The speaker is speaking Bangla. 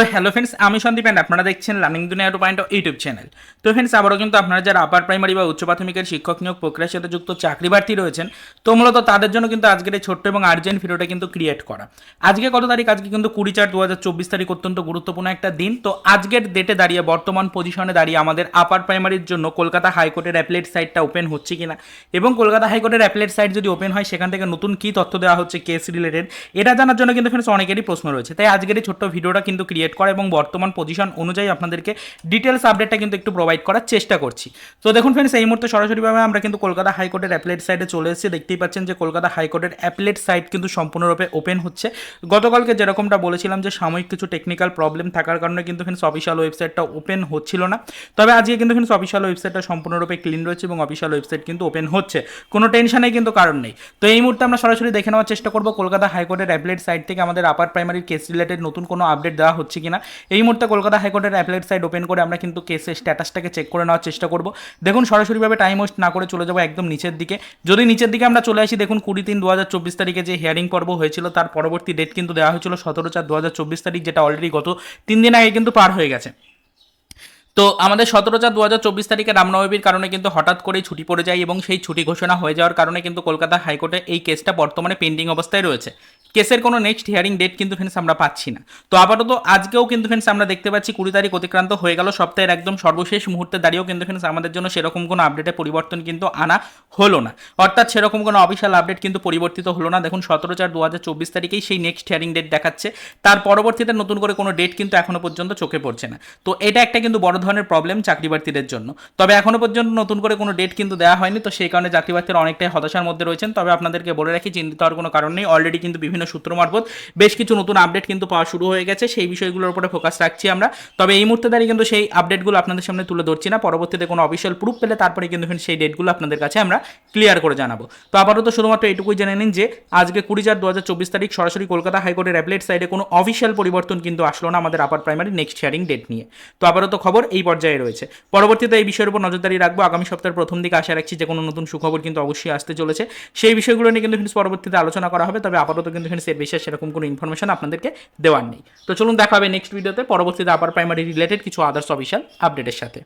তো হ্যালো ফ্রেন্ডস আমি সন্দীপ অ্যান্ড আপনারা দেখছেন Learning Duniya two point YouTube channel তো ফ্রেন্ডস আবারও কিন্তু আপনারা যারা আপার প্রাইমারি বা উচ্চ প্রাথমিকের শিক্ষক নিয়োগ প্রক্রিয়ার সাথে যুক্ত চাকরি প্রার্থী রয়েছেন, তো মূলত তাদের জন্য কিন্তু আজকের এই ছোট্ট এবং আর্জেন্ট ভিডিওটা কিন্তু ক্রিয়েট করা। আজকে কত তারিখ? আজকে কিন্তু কুড়ি চার দু হাজার চব্বিশ তারিখ অত্যন্ত গুরুত্বপূর্ণ একটা দিন। তো আজকের ডেটে দাঁড়িয়ে, বর্তমান পজিশনে দাঁড়িয়ে আমাদের আপার প্রাইমারির জন্য কলকাতা হাইকোর্টের অ্যাপলেট সাইটটা ওপেন হচ্ছে কিনা এবং কলকাতা হাইকোর্টের অ্যাপলেট সাইট যদি ওপেন হয়, সেখান থেকে নতুন কী তথ্য দেওয়া হচ্ছে কেস রিলেটেড এটা জানার জন্য কিন্তু ফ্রেন্ডস অনেকেরই প্রশ্ন রয়েছে। তাই আজকের এই ছোট্ট ভিডিওটা কিন্তু ক্রিয়েট করা এবং বর্তমান পজিশন অনুযায়ী আপনাদেরকে ডিটেলস আপডেটটা কিন্তু একটু প্রোভাইড করার চেষ্টা করছি। তো দেখুন ফ্রেন্ডস এই মুহূর্তে সরাসরিভাবে আমরা কিন্তু কলকাতা হাইকোর্টের অ্যাপলেট সাইটে চলে এসেছি। দেখতেই পাচ্ছেন যে কলকাতা হাইকোর্টের অ্যাপলেট সাইট কিন্তু সম্পূর্ণরূপে ওপেন হচ্ছে। গতকালকে যেরকমটা বলেছিলাম যে সাময়িক কিছু টেকনিক্যাল প্রবলেম থাকার কারণে কিন্তু ফ্রেন্ডস অফিসিয়াল ওয়েবসাইটটা ওপেন হচ্ছিল না। তবে আজকে কিন্তু ফ্রেন্ডস অফিসিয়াল ওয়েবসাইটটা সম্পূর্ণরূপে ক্লিন রয়েছে এবং অফিসিয়াল ওয়েবসাইট কিন্তু ওপেন হচ্ছে। কোনো টেনশনের কিন্তু কারণ নেই। তো এই মুহূর্তে আমরা সরাসরি দেখে নেওয়ার চেষ্টা করব। কলকাতা হাইকোর্টের অ্যাপলেট সাইট থেকে আমাদের আপার প্রাইমারি কেস রিলেটেড নতুন কোনো আপডেট দেওয়া হচ্ছে কিনা। এই মুহূর্তে কলকাতা হাইকোর্টের অ্যাপলেট সাইট ওপেন করে আমরা কিন্তু কেসের স্ট্যাটাসটাকে চেক করে নেওয়ার চেষ্টা করব। দেখুন, সরাসরিভাবে টাইম ওয়েস্ট না করে চলে যাব একদম নিচের দিকে। যদি নিচের দিকে আমরা চলে আসি, দেখুন, কুড়ি তিন দু তারিখে যে হিয়ারিং পর্ব হয়েছিল, তার পরবর্তী ডেট কিন্তু দেওয়া হয়েছিল সতেরো চার দু তারিখ, যেটা অলরেডি গত তিন দিন আগে কিন্তু পার হয়ে গেছে। তো আমাদের সতেরো চার দু হাজার চব্বিশ তারিখে রামনবমীর কারণে কিন্তু হঠাৎ করেই ছুটি পড়ে যায় এবং সেই ছুটি ঘোষণা হয়ে যাওয়ার কারণে কিন্তু কলকাতা হাইকোর্টে এই কেসটা বর্তমানে পেন্ডিং অবস্থায় রয়েছে। কেসের কোনো নেক্সট হিয়ারিং ডেট কিন্তু ফ্রেন্ডস আমরা পাচ্ছি না। তো আপাতত আজকেও কিন্তু ফ্রেন্ডস আমরা দেখতে পাচ্ছি কুড়ি তারিখ অতিক্রান্ত হয়ে গেল, সপ্তাহের একদম সর্বশেষ মুহূর্তে দাঁড়িয়েও কিন্তু ফ্রেন্ডস আমাদের জন্য সেরকম কোনো আপডেটে পরিবর্তন কিন্তু আনা হলো না। অর্থাৎ সেরকম কোনো অফিসিয়াল আপডেট কিন্তু পরিবর্তিত হলো না। দেখুন, সতেরো চার দু হাজার চব্বিশ তারিখেই সেই নেক্সট হিয়ারিং ডেট দেখাচ্ছে। তার পরবর্তীতে নতুন করে কোনো ডেট কিন্তু এখনও পর্যন্ত চোখে পড়ছে না। তো এটা একটা কিন্তু বড় ধরনের প্রবলেম চাকরি প্রার্থীদের জন্য। তবে এখনও পর্যন্ত নতুন করে কোনো ডেট কিন্তু দেওয়া হয়নি। তো সেই কারণে চাকরি প্রার্থীরা অনেকটাই হতাশার মধ্যে রয়েছেন। তবে আপনাদেরকে বলে রাখি, চিন্তিত হওয়ার কোনো কারণ নেই। অলরেডি কিন্তু বিভিন্ন সূত্র মারফত বেশ কিছু নতুন আপডেট কিন্তু পাওয়া শুরু হয়ে গেছে। সেই বিষয়গুলোর উপরে ফোকাস রাখছি আমরা। তবে এই মুহূর্তে দাঁড়িয়ে কিন্তু সেই আপডেটগুলো আপনাদের সামনে তুলে ধরছি না। পরবর্তীতে কোনো অফিসিয়াল প্রুফ পেলে তারপরে কিন্তু সেই ডেটগুলো আপনাদের কাছে আমরা ক্লিয়ার করে জানাব। তো আপাতত শুধুমাত্র এটুকুই জেনে নিন যে, আজকে কুড়ি চার দু তারিখ সরাসরি কলকাতা হাইকোর্টের অ্যাপলেট সাইডে কোনো অফিসিয়াল পরিবর্তন কিন্তু আসলো না আমাদের upper primary next hearing date নিয়ে। তো আপাতত খবর এই পর্যায়ে রয়েছে। পরবর্তীতে এই বিষয়ের উপর নজরদারি রাখব। আগামী সপ্তাহের প্রথম দিকে আশা রাখছি যে কোনো নতুন সুখবর কিন্তু অবশ্যই আসতে চলেছে। সেই বিষয়গুলো নিয়ে কিন্তু পরবর্তীতে আলোচনা করা হবে। তবে আপাতত কিন্তু ফ্রেন্ডস এর বিশেষ সেরকম কোনো ইনফরমেশন আপনাদেরকে দেওয়ার নেই। তো চলুন দেখা হবে নেক্সট ভিডিওতে পরবর্তীতে আপার প্রাইমারি রিলেটেড কিছু আদার্স অফিসিয়াল আপডেটের সাথে।